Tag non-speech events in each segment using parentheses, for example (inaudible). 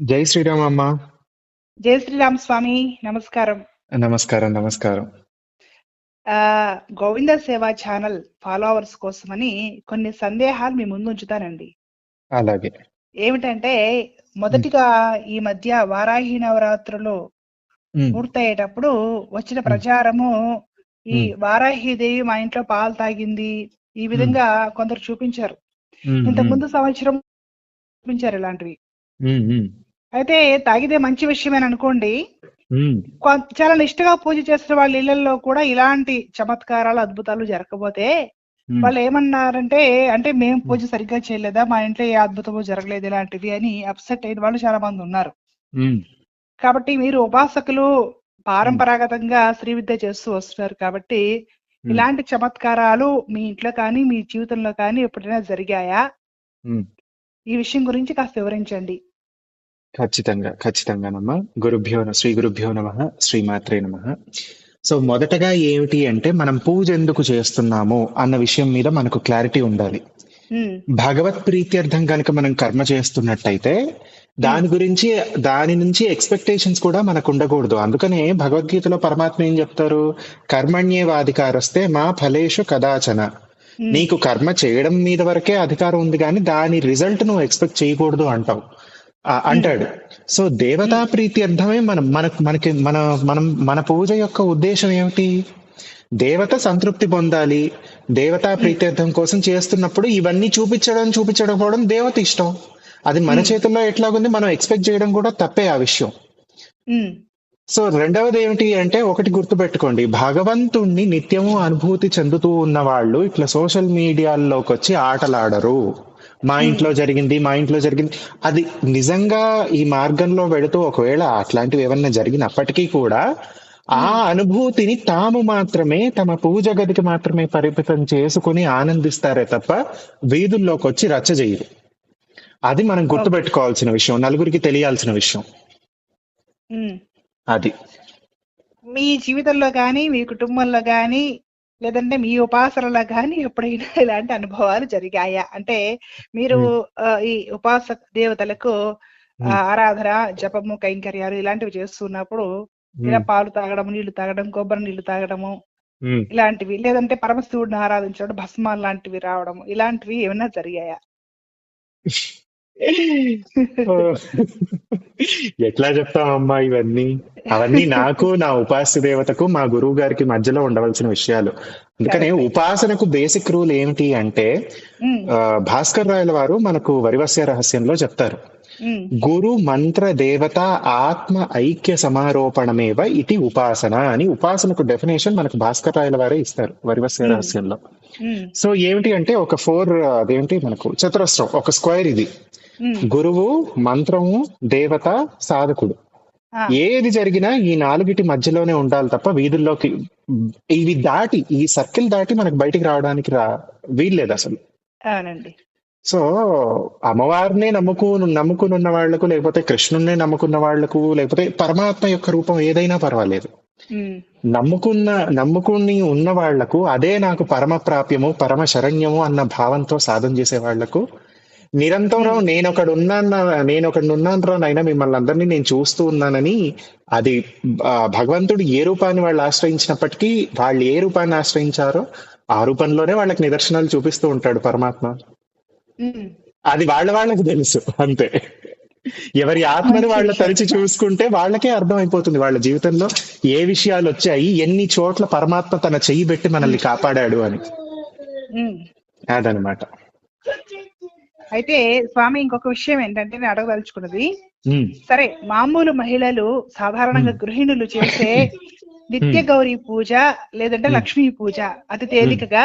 జై శ్రీరామ్ అమ్మ. జై శ్రీరామ్ స్వామి నమస్కారం. నమస్కారం నమస్కారం. గోవింద సేవా ఛానల్ ఫాలోవర్స్ కోసమని కొన్ని సందేహాలు మీ ముందు ఉంచుతానండి. అలాగే. ఏమిటంటే మొదటిగా ఈ మధ్య వారాహి నవరాత్రులు పూర్తయ్యేటప్పుడు వచ్చిన ప్రచారము ఈ. వారాహి దేవి మా ఇంట్లో పాలు తాగింది ఈ విధంగా కొందరు చూపించారు. ఉమ్, ముందు సంవత్సరం చూపించారు ఇలాంటివి. అయితే తాగితే మంచి విషయమని అనుకోండి. చాలా నిష్ఠగా పూజ చేసిన వాళ్ళ ఇళ్ళలో కూడా ఇలాంటి చమత్కారాలు అద్భుతాలు జరగకపోతే వాళ్ళు ఏమన్నారంటే అంటే మేము పూజ సరిగ్గా చేయలేదా? మా ఇంట్లో ఏ అద్భుతము జరగలేదు ఇలాంటివి అని అప్సెట్ అయిన వాళ్ళు చాలా మంది ఉన్నారు. కాబట్టి మీరు ఉపాసకులు పారంపరాగతంగా శ్రీ విద్య చేస్తూ వస్తున్నారు కాబట్టి ఇలాంటి చమత్కారాలు మీ ఇంట్లో కానీ మీ జీవితంలో కానీ ఎప్పుడైనా జరిగాయా. ఈ విషయం గురించి కాస్త వివరించండి. ఖచ్చితంగా ఖచ్చితంగానమ్మా గురుభ్యో న- శ్రీ గురుభ్యో నమ శ్రీమాత్రే నమ. సో మొదటగా ఏమిటి అంటే మనం పూజ ఎందుకు చేస్తున్నాము అన్న విషయం మీద మనకు క్లారిటీ ఉండాలి. ఉమ్, భగవత్ ప్రీత్యర్థం కనుక మనం కర్మ చేస్తున్నట్టయితే దాని గురించి దాని నుంచి ఎక్స్పెక్టేషన్స్ కూడా మనకు ఉండకూడదు. అందుకనే భగవద్గీతలో పరమాత్మ ఏం చెప్తారు? కర్మణ్యేవాధికారస్తే మా ఫలేషు కదాచన. నీకు కర్మ చేయడం మీద వరకే అధికారం ఉంది కానీ దాని రిజల్ట్ నువ్వు ఎక్స్పెక్ట్ చేయకూడదు అంటావు. అంటాడు. సో దేవతా ప్రీత్యర్థమే మనం మనకు మనకి మన మనం మన పూజ యొక్క ఉద్దేశం ఏమిటి? దేవత సంతృప్తి పొందాలి. దేవతా ప్రీత్యర్థం కోసం చేస్తున్నప్పుడు ఇవన్నీ చూపించడం చూపించడం కూడా దేవత ఇష్టం. అది మన చేతుల్లో ఎట్లాగుంది? మనం ఎక్స్పెక్ట్ చేయడం కూడా తప్పే ఆ విషయం. సో రెండవది ఏమిటి అంటే ఒకటి గుర్తుపెట్టుకోండి. భగవంతుణ్ణి నిత్యము అనుభూతి చెందుతూ ఉన్న వాళ్ళు ఇట్లా సోషల్ మీడియాల్లోకి వచ్చి ఆటలాడరు. మా ఇంట్లో జరిగింది మా ఇంట్లో జరిగింది. అది నిజంగా ఈ మార్గంలో వెళుతూ ఒకవేళ అట్లాంటివి ఏమన్నా జరిగినప్పటికీ కూడా ఆ అనుభూతిని తాము మాత్రమే తమ పూజ గదికి మాత్రమే పరిమితం చేసుకుని ఆనందిస్తారే తప్ప వీధుల్లోకి వచ్చి రచ్చ చేయరు అది మనం గుర్తుపెట్టుకోవాల్సిన విషయం నలుగురికి తెలియాల్సిన విషయం. అది. మీ జీవితంలో కానీ మీ కుటుంబంలో కానీ లేదంటే మీ ఉపాసనలో కానీ ఎప్పుడైనా (laughs) ఇలాంటి అనుభవాలు జరిగాయా అంటే మీరు ఈ ఉపాసక దేవతలకు ఆరాధన జపము కైంకర్యాలు ఇలాంటివి చేస్తున్నప్పుడు ఇలా పాలు తాగడం నీళ్ళు తాగడం కొబ్బరి నీళ్ళు తాగడము. ఇలాంటివి లేదంటే పరమశివుడిని ఆరాధించడం భస్మాలు లాంటివి రావడం ఇలాంటివి ఏమైనా జరిగాయా. (laughs) ఎట్లా చెప్తామమ్మా ఇవన్నీ? అవన్నీ నాకు నా ఉపాస్య దేవతకు మా గురువు గారికి మధ్యలో ఉండవలసిన విషయాలు. అందుకనే ఉపాసనకు బేసిక్ రూల్ ఏమిటి అంటే భాస్కర్ రాయల వారు మనకు వరివస్య రహస్యంలో చెప్తారు. గురు మంత్ర దేవత ఆత్మ ఐక్య సమారోపణమేవ ఇది ఉపాసన అని ఉపాసనకు డెఫినేషన్ మనకు భాస్కర్ రాయల వారే ఇస్తారు వరివస్య రహస్యంలో. సో ఏమిటి అంటే ఒక ఫోర్ అదేంటి మనకు చతురస్రం ఒక స్క్వేర్ ఇది. గురువు మంత్రము దేవత సాధకుడు. ఏది జరిగినా ఈ నాలుగిటి మధ్యలోనే ఉండాలి తప్ప వీధుల్లోకి ఇవి దాటి ఈ సర్కిల్ దాటి మనకు బయటికి రావడానికి రా వీల్లేదు అసలు. అవునండి. సో అమ్మవారినే నమ్ముకు నమ్ముకుని ఉన్న వాళ్ళకు లేకపోతే కృష్ణున్నే నమ్ముకున్న వాళ్ళకు లేకపోతే పరమాత్మ యొక్క రూపం ఏదైనా పర్వాలేదు. నమ్ముకున్న నమ్ముకుని ఉన్న వాళ్ళకు అదే నాకు పరమ ప్రాప్యము పరమ శరణ్యము అన్న భావంతో సాధన చేసే వాళ్ళకు నిరంతరం నేనొకడు ఉన్నాను నేనొకడు ఉన్నాను రా నైనా మిమ్మల్ని అందరినీ నేను చూస్తూ ఉన్నానని అది భగవంతుడు ఏ రూపాన్ని వాళ్ళు ఆశ్రయించినప్పటికీ వాళ్ళు ఏ రూపాన్ని ఆశ్రయించారో ఆ రూపంలోనే వాళ్ళకి నిదర్శనాలు చూపిస్తూ ఉంటాడు పరమాత్మ. ఉమ్, అది వాళ్ళ వాళ్ళకి తెలుసు అంతే. ఎవరి ఆత్మని వాళ్ళ తరిచి చూసుకుంటే వాళ్ళకే అర్థం అయిపోతుంది వాళ్ళ జీవితంలో ఏ విషయాలు వచ్చాయి ఎన్ని చోట్ల పరమాత్మ తన చెయ్యి పెట్టి మనల్ని కాపాడాడు అని. అదనమాట. అయితే స్వామి ఇంకొక విషయం ఏంటంటే నేను అడగదలుచుకున్నది. సరే మామూలు మహిళలు సాధారణంగా గృహిణులు చేసే (laughs) నిత్య గౌరీ పూజ లేదంటే లక్ష్మీ పూజ అతి తేలికగా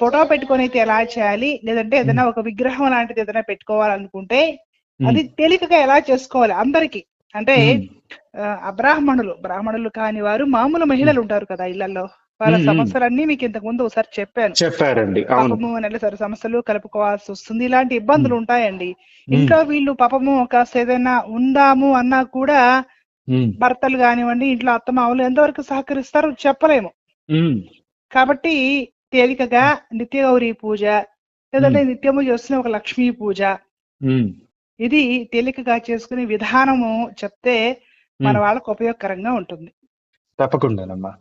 ఫోటో పెట్టుకొని అయితే ఎలా చేయాలి? లేదంటే ఏదైనా ఒక విగ్రహం లాంటిది ఏదైనా పెట్టుకోవాలనుకుంటే అది తేలికగా ఎలా చేసుకోవాలి అందరికి? అంటే అబ్రాహ్మణులు బ్రాహ్మణులు కాని వారు మామూలు మహిళలు ఉంటారు కదా ఇళ్ళలో వాళ్ళ. సమస్యలన్నీ మీకు ఇంతకు ముందు ఒకసారి చెప్పాను. చెప్పారండి. పాపము నెలసరి సమస్యలు కలుపుకోవాల్సి వస్తుంది. ఇలాంటి ఇబ్బందులు ఉంటాయండి. ఇంట్లో వీళ్ళు పాపము కాస్త ఏదైనా ఉందాము అన్నా కూడా భర్తలు కానివ్వండి ఇంట్లో అత్తమామలు ఎంతవరకు సహకరిస్తారో చెప్పలేము. కాబట్టి తేలికగా నిత్య గౌరీ పూజ లేదంటే నిత్యము చేస్తున్న ఒక లక్ష్మీ పూజ. ఇది తేలికగా చేసుకునే విధానము చెప్తే మన. వాళ్ళకు ఉపయోగకరంగా ఉంటుంది. తప్పకుండానమ్మా.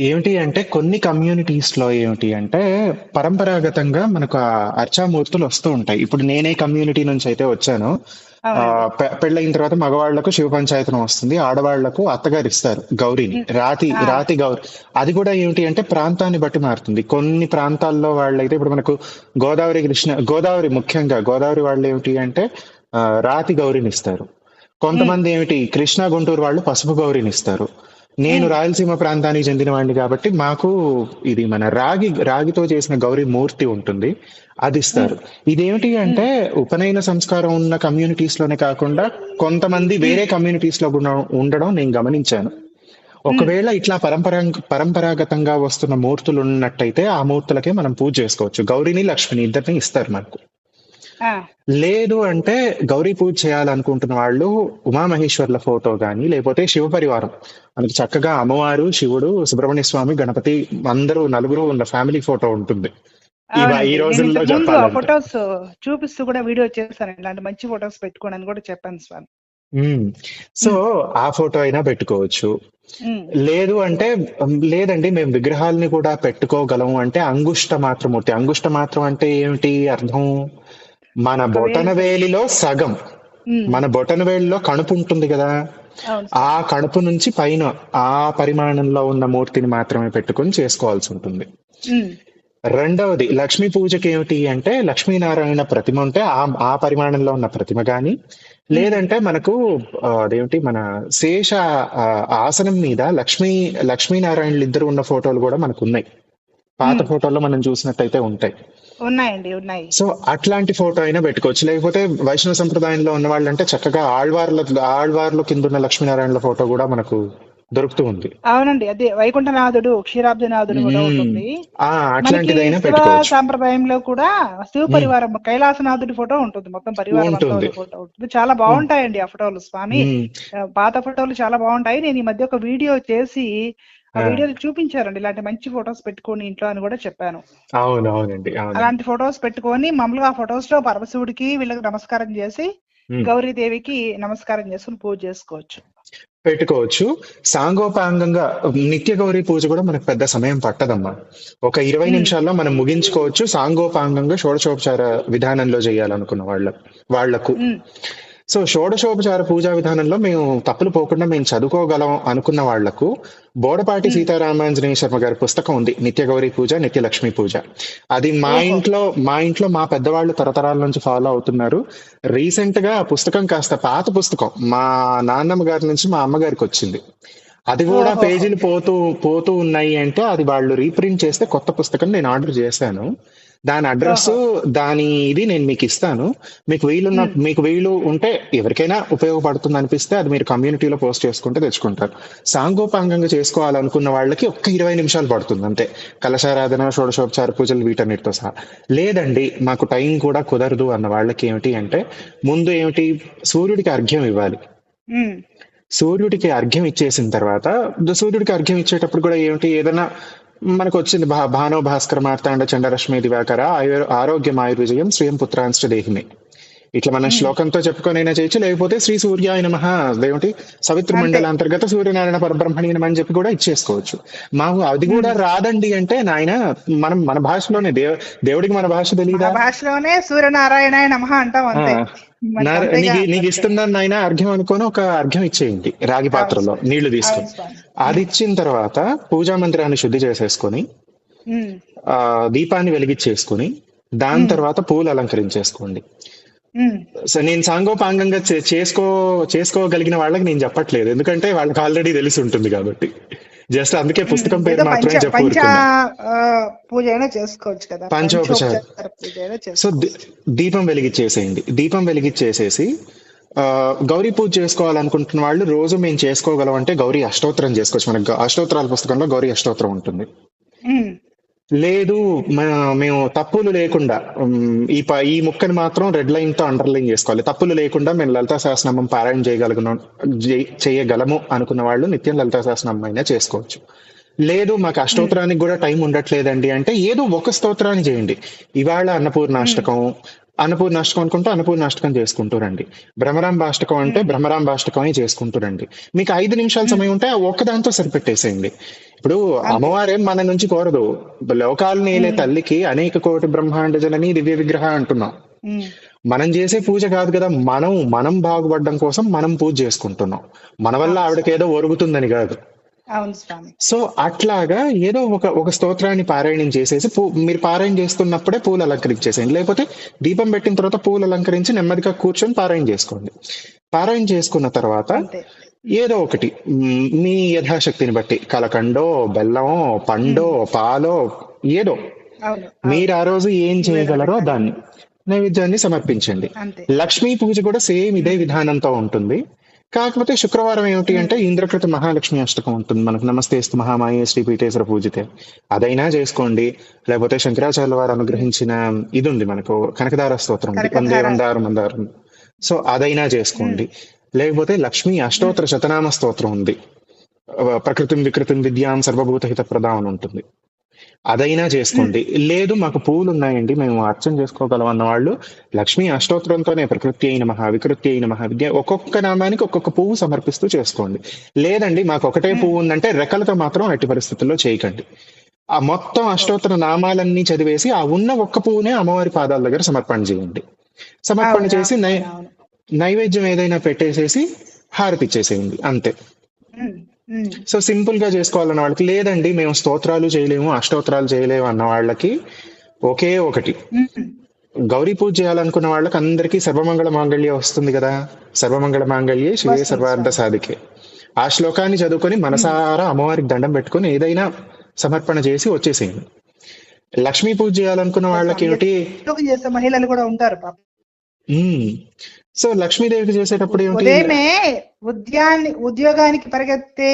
ఏమిటి అంటే కొన్ని కమ్యూనిటీస్లో ఏమిటి అంటే పరంపరాగతంగా మనకు ఆ అర్చామూర్తులు వస్తూ ఉంటాయి. ఇప్పుడు నేనే కమ్యూనిటీ నుంచి అయితే వచ్చాను. ఆ, అవునండి. పె- పెళ్ళయిన తర్వాత మగవాళ్ళకు శివ పంచాయతనం వస్తుంది. ఆడవాళ్ళకు అత్తగారు ఇస్తారు గౌరీని. రాతి. రాతి గౌరి అది కూడా ఏమిటి అంటే ప్రాంతాన్ని బట్టి మారుతుంది. కొన్ని ప్రాంతాల్లో వాళ్ళైతే ఇప్పుడు మనకు గోదావరి కృష్ణ గోదావరి ముఖ్యంగా గోదావరి వాళ్ళు ఏమిటి అంటే ఆ, రాతి గౌరిని ఇస్తారు. కొంతమంది ఏమిటి కృష్ణా గుంటూరు వాళ్ళు పసుపు గౌరిని ఇస్తారు. నేను. రాయలసీమ ప్రాంతానికి చెందిన వాడిని కాబట్టి మాకు ఇది మన రాగి రాగితో చేసిన గౌరీ మూర్తి ఉంటుంది. అది ఇస్తారు. ఇదేమిటి అంటే ఉపనయన సంస్కారం ఉన్న కమ్యూనిటీస్లోనే కాకుండా కొంతమంది వేరే కమ్యూనిటీస్లో ఉండడం నేను గమనించాను. ఒకవేళ ఇట్లా పరంపరా పరంపరాగతంగా వస్తున్న మూర్తులు ఉన్నట్టయితే ఆ మూర్తులకే మనం పూజ చేసుకోవచ్చు. గౌరిని లక్ష్మిని ఇద్దరిని ఇస్తారు మనకు. లేదు అంటే గౌరీ పూజ చేయాలనుకుంటున్న వాళ్ళు ఉమామహేశ్వర్ల ఫోటో గాని లేకపోతే శివ పరివారం. మనకి చక్కగా అమ్మవారు శివుడు సుబ్రహ్మణ్య స్వామి గణపతి అందరూ నలుగురు ఉన్న ఫ్యామిలీ ఫోటో ఉంటుంది. ఈ రోజుల్లో ఫొటోస్ చూపిస్తూ కూడా వీడియో చేశాను ఇలాంటి మంచి ఫొటోస్ పెట్టుకోండి అని కూడా చెప్పాను స్వామి. సో ఆ ఫోటో అయినా పెట్టుకోవచ్చు. లేదు అంటే లేదండి. మేము విగ్రహాలని కూడా పెట్టుకోగలము అంటే అంగుష్ట మాత్రమూర్తి. అంగుష్ట మాత్రం అంటే ఏమిటి? అర్థం? మన ఒక బొటన వేలు వేలిలో సగం మన బొటన వేలిలో కణుపు ఉంటుంది కదా. ఆ కడుపు నుంచి పైన ఆ పరిమాణంలో ఉన్న మూర్తిని మాత్రమే పెట్టుకొని చేసుకోవాల్సి ఉంటుంది. రెండవది లక్ష్మీ పూజకి ఏమిటి అంటే లక్ష్మీనారాయణ ప్రతిమ ఉంటే ఆ ఆ పరిమాణంలో ఉన్న ప్రతిమ గాని లేదంటే మనకు అదేమిటి మన శేష ఆసనం మీద లక్ష్మీ లక్ష్మీనారాయణలు ఇద్దరు ఉన్న ఫోటోలు కూడా మనకు ఉన్నాయి. పాత ఉమ్. ఫోటోల్లో మనం చూసినట్టయితే ఉంటాయి. ఉన్నాయండి ఉన్నాయి. సో అట్లాంటి ఫోటో అయినా పెట్టుకోవచ్చు. లేకపోతే వైష్ణవ సంప్రదాయంలో ఉన్న వాళ్ళంటే చక్కగా ఆళ్వార్ల ఆళ్వార్లు కింద ఉన్న లక్ష్మీనారాయణల ఫోటో కూడా మనకు దొరుకుతూ ఉంది. అవునండి అదే వైకుంఠనాథుడు క్షీరాబ్దినాథుడు కూడా. ఉంటుంది. అట్లాంటిదైనా పెట్టుకోవచ్చు. సాంప్రదాయంలో కూడా శివ. పరివారం కైలాసనాథుడి ఫోటో ఉంటుంది. మొత్తం పరివారం ఫోటో ఉంటుంది. చాలా బాగుంటాయండి ఆ ఫోటోలు స్వామి. పాత ఫోటోలు చాలా బాగుంటాయి. నేను ఈ మధ్య ఒక వీడియో చేసి ఆ వీడియోలు చూపించారండి ఇలాంటి మంచి ఫొటోస్ పెట్టుకొని ఇంట్లో అని కూడా చెప్పాను. అవును అవునండి అలాంటి ఫొటోస్ పెట్టుకొని మామూలుగా ఆ ఫొటోస్లో పరమశివుడికి వీళ్ళకి నమస్కారం చేసి. గౌరీదేవికి నమస్కారం చేసుకుని పూజ చేసుకోవచ్చు. పెట్టుకోవచ్చు. సాంగోపాంగంగా నిత్య గౌరీ పూజ కూడా మనకు పెద్ద సమయం పట్టదమ్మా. ఒక ఇరవై నిమిషాల్లో మనం ముగించుకోవచ్చు. సాంగోపాంగంగా షోడశోపచార విధానంలో చేయాలనుకున్న వాళ్ళ వాళ్ళకు సో షోడశోపచార పూజా విధానంలో మేము తప్పులు పోకుండా మేము చదువుకోగలం అనుకున్న వాళ్ళకు బోడపాటి. సీతారామాంజనేయ శర్మ గారి పుస్తకం ఉంది నిత్య గౌరీ పూజ నిత్య లక్ష్మీ పూజ. అది మా ఇంట్లో మా ఇంట్లో మా పెద్దవాళ్ళు తరతరాల నుంచి ఫాలో అవుతున్నారు. రీసెంట్గా ఆ పుస్తకం కాస్త పాత పుస్తకం మా నాన్నమ్మ గారి నుంచి మా అమ్మగారికి వచ్చింది. అది కూడా పేజీలు పోతూ పోతూ ఉన్నాయి అంటే అది వాళ్ళు రీప్రింట్ చేస్తే కొత్త పుస్తకం నేను ఆర్డర్ చేశాను. దాని అడ్రస్ దాని ఇది నేను మీకు ఇస్తాను. మీకు వీలున్న ఉమ్, మీకు వీలు ఉంటే ఎవరికైనా ఉపయోగపడుతుంది అనిపిస్తే అది మీరు కమ్యూనిటీలో పోస్ట్ చేసుకుంటే తెచ్చుకుంటారు. సాంగోపాంగంగా చేసుకోవాలనుకున్న వాళ్ళకి ఒక్క ఇరవై నిమిషాలు పడుతుంది అంతే. కలశారాధన షోడశోపచార పూజలు వీటన్నిటితో సహా. లేదండి మాకు టైం కూడా కుదరదు అన్న వాళ్ళకి ఏమిటి అంటే ముందు ఏమిటి సూర్యుడికి అర్ఘ్యం ఇవ్వాలి. సూర్యుడికి అర్ఘ్యం ఇచ్చేసిన తర్వాత సూర్యుడికి అర్ఘ్యం ఇచ్చేటప్పుడు కూడా ఏమిటి ఏదైనా మనకు వచ్చింది భా భానో భాస్కర్ మార్తాండ చండరశ్మి దివాకర ఆయు ఆరోగ్యం ఆయుర్విజయం స్వయం పుత్రాంశ్చ దేహిమే ఇట్లా మనం శ్లోకంతో చెప్పుకొనైనా చేయొచ్చు. లేకపోతే శ్రీ సూర్యాయ నమ అదేమిటి? సవిత్ర మండల అంతర్గత సూర్యనారాయణ పరబ్రహ్మణి నమః అని చెప్పి కూడా ఇచ్చేసుకోవచ్చు. మాకు అది కూడా. రాదండి అంటే నాయన మనం మన భాషలోనే దేవ దేవుడికి మన భాష తెలీదా? భాషలోనే సూర్యనారాయణ నమః అంటాం అంతే. నీకు ఇస్తున్నాను నాయన అర్ఘ్యం అనుకొని ఒక అర్ఘ్యం ఇచ్చేయండి రాగి పాత్రలో నీళ్ళు తీసుకొని. అది ఇచ్చిన తర్వాత పూజా మందిరాన్ని శుద్ధి చేసేసుకొని ఆ దీపాన్ని వెలిగించేసుకొని దాని తర్వాత పూలు అలంకరించేసుకోండి. సో నేను సాంగోపాంగంగా చేసుకో చేసుకోగలిగిన వాళ్ళకి నేను చెప్పట్లేదు. ఎందుకంటే వాళ్ళకి ఆల్రెడీ తెలిసి ఉంటుంది కాబట్టి. జస్ట్ అందుకే ఉమ్, పుస్తకం పేరు మాత్రమే చెప్పి పంచ ఊరుకున్నా. ఆ, పూజ అయినా చేసుకోవచ్చు కదా. పంచోపచార. సో దీపం వెలిగించేసేయండి దీపం వెలిగించేసేసి ఆ, గౌరీ పూజ చేసుకోవాలనుకుంటున్న వాళ్ళు రోజు మేము చేసుకోగలం అంటే గౌరీ అష్టోత్తరం చేసుకోవచ్చు. మనకు అష్టోత్తరాల పుస్తకంలో గౌరీ అష్టోత్తరం ఉంటుంది. లేదు మేము తప్పులు లేకుండా ఈ ప- ఈ ముక్కని మాత్రం రెడ్ లైన్తో అండర్లైన్ చేసుకోవాలి. తప్పులు లేకుండా మేము లలితా సహస్రనామం పారాయణ చేయగలుగున్నాం చేయగలము అనుకున్న వాళ్ళు నిత్యం లలితా సహస్రనామం అయినా చేసుకోవచ్చు. లేదు మాకు అష్టోత్తరానికి కూడా టైం ఉండట్లేదండి అంటే ఏదో ఒక స్తోత్రాన్ని చేయండి. ఇవాళ అన్నపూర్ణాష్టకం అన్నపూర్ణాష్టకం అనుకుంటే అన్నపూర్ణాష్టకం చేసుకుంటూ రండి భ్రమరాంబాష్టకం అంటే ఉమ్, భ్రమరాంబాష్టకమే చేసుకుంటూ రండి మీకు ఐదు నిమిషాల ఉమ్, సమయం ఉంటే ఒక్కదాంతో సరిపెట్టేసేయండి. ఇప్పుడు అమ్మవారేం మన నుంచి కోరదు. లోకాలు నేలే ఉమ్, తల్లికి అనేక కోటి బ్రహ్మాండ జనని దివ్య విగ్రహ అంటున్నాం. మనం చేసే పూజ కాదు కదా మనం మనం బాగుపడడం కోసం మనం పూజ చేసుకుంటున్నాం. మన వల్ల అవును ఆవిడకి స్వామి ఏదో ఒరుగుతుందని కాదు. అవును స్వామి. సో అట్లాగా ఏదో ఒక ఒక స్తోత్రాన్ని పారాయణం చేసేసి పూ మీరు పారాయణ చేస్తున్నప్పుడే పూలు అలంకరించేసేయండి లేకపోతే దీపం పెట్టిన తర్వాత పూలు అలంకరించి నెమ్మదిగా కూర్చొని పారాయణ చేసుకోండి. పారాయణ చేసుకున్న తర్వాత ఏదో ఒకటి మ్, యథాశక్తిని బట్టి కలకండో బెల్లమో పండో పాలో ఏదో. మీరు ఆ రోజు ఏం చేయగలరో దాన్ని నైవేద్యాన్ని సమర్పించండి. లక్ష్మీ పూజ కూడా సేమ్ ఇదే విధానంతో ఉంటుంది. కాకపోతే శుక్రవారం ఏమిటి అంటే ఇంద్రకృత మహాలక్ష్మి అష్టకం ఉంటుంది. మనకు నమస్తేస్తు మహామాయ శ్రీ పీఠేశ్వర పూజితే. అదైనా చేసుకోండి. లేకపోతే శంకరాచార్య వారు అనుగ్రహించిన ఇది ఉంది మనకు కనకదార స్తోత్రం ఉంది. వందే కనకధార. వందారు మందారం. సో అదైనా చేసుకోండి. లేకపోతే లక్ష్మీ అష్టోత్తర శతనామ స్తోత్రం ఉంది. ప్రకృతిం వికృతిం విద్యాం సర్వభూత హిత ప్రదాం అని ఉంటుంది. అదైనా చేసుకోండి. లేదు మాకు పూలు ఉన్నాయండి మేము అర్చన చేసుకోగలం అన్న వాళ్ళు. లక్ష్మీ అష్టోత్తరంతోనే ప్రకృతి అయిన మహా వికృతి అయిన మహా విద్య ఒక్కొక్క నామానికి ఒక్కొక్క పువ్వు సమర్పిస్తూ చేసుకోండి. లేదండి మాకు ఒకటే పువ్వు ఉందంటే రెక్కలతో మాత్రం ఎట్టి పరిస్థితుల్లో చేయకండి. ఆ మొత్తం అష్టోత్తర నామాలన్నీ చదివేసి ఆ ఉన్న ఒక్క పువ్వునే అమ్మవారి పాదాల దగ్గర సమర్పణ చేయండి. సమర్పణ చేసి నై నైవేద్యం ఏదైనా పెట్టేసేసి హారతి ఇచ్చేసేయండి. అంతే. సో సింపుల్గా చేసుకోవాలన్న వాళ్ళకి లేదండి మేము స్తోత్రాలు చేయలేము అష్టోత్తరాలు చేయలేము అన్న వాళ్ళకి ఒకే ఒకటి. ఉమ్, గౌరీ పూజ చేయాలనుకున్న వాళ్ళకి అందరికీ సర్వమంగళ మాంగళ్య వస్తుంది కదా. సర్వమంగళ మాంగళ్యే శివే సర్వార్థ సాధికే. ఆ శ్లోకాన్ని చదువుకొని మనసారా అమ్మవారికి దండం పెట్టుకొని ఏదైనా సమర్పణ చేసి వచ్చేసేయండి. లక్ష్మీ పూజ చేయాలనుకున్న వాళ్ళకి ఏమిటి మహిళలు కూడా ఉంటారు సో లక్ష్మీదేవికి చేసేటప్పుడు ఉదయమే ఉద్యాన్ని ఉద్యోగానికి పరిగెత్తే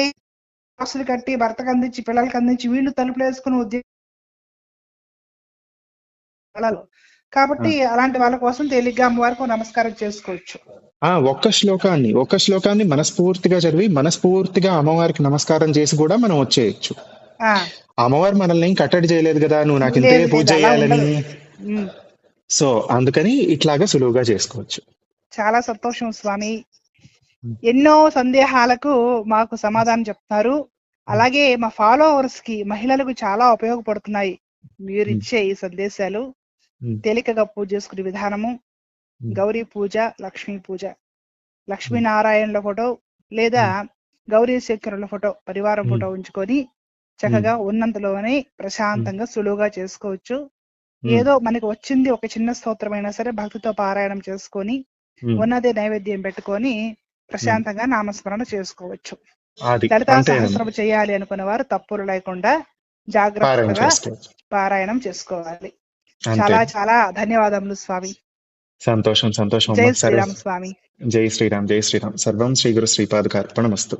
బాక్సులు కట్టి భర్తకు అందించి పిల్లలకి అందించి వీళ్ళు తలుపులు వేసుకుని ఉద్యోగాలు కాబట్టి అలాంటి వాళ్ళ కోసం తేలిగ్గా అమ్మవారికి నమస్కారం చేసుకోవచ్చు. ఆ ఒక్క శ్లోకాన్ని ఒక్క శ్లోకాన్ని మనస్ఫూర్తిగా చదివి మనస్ఫూర్తిగా అమ్మవారికి నమస్కారం చేసి కూడా మనం వచ్చేయచ్చు. అమ్మవారు మనల్ని కట్టడి చేయలేదు కదా నువ్వు నాకు ఇంతే పూజ చేయాలని. సో అందుకని ఇట్లాగా సులువుగా చేసుకోవచ్చు. చాలా సంతోషం స్వామి. ఎన్నో సందేహాలకు మాకు సమాధానం చెప్తున్నారు అలాగే మా ఫాలోవర్స్కి మహిళలకు చాలా ఉపయోగపడుతున్నాయి మీరు ఇచ్చే ఈ సందేశాలు. తేలికగా పూజ చేసుకునే విధానము గౌరీ పూజ లక్ష్మీ పూజ. లక్ష్మీనారాయణల ఫోటో లేదా గౌరీ శంకరుల ఫోటో పరివారం. ఫోటో ఉంచుకొని చక్కగా ఉన్నంతలోనే ప్రశాంతంగా సులువుగా చేసుకోవచ్చు. ఏదో మనకి వచ్చింది ఒక చిన్న స్తోత్రమైనా సరే భక్తితో పారాయణం చేసుకొని. ఉన్నదే నైవేద్యం పెట్టుకొని ప్రశాంతంగా నామస్మరణ చేసుకోవచ్చు. లలితా సహస్రం చేయాలి అనుకున్న వారు తప్పులు లేకుండా జాగ్రత్తగా పారాయణం చేసుకోవాలి. చాలా చాలా ధన్యవాదములు స్వామి. సంతోషం సంతోషం. జై శ్రీరామ్ స్వామి. జై శ్రీరామ్ జై శ్రీరామ్. సర్వం శ్రీ గురు శ్రీపాదకార్పణమస్తు.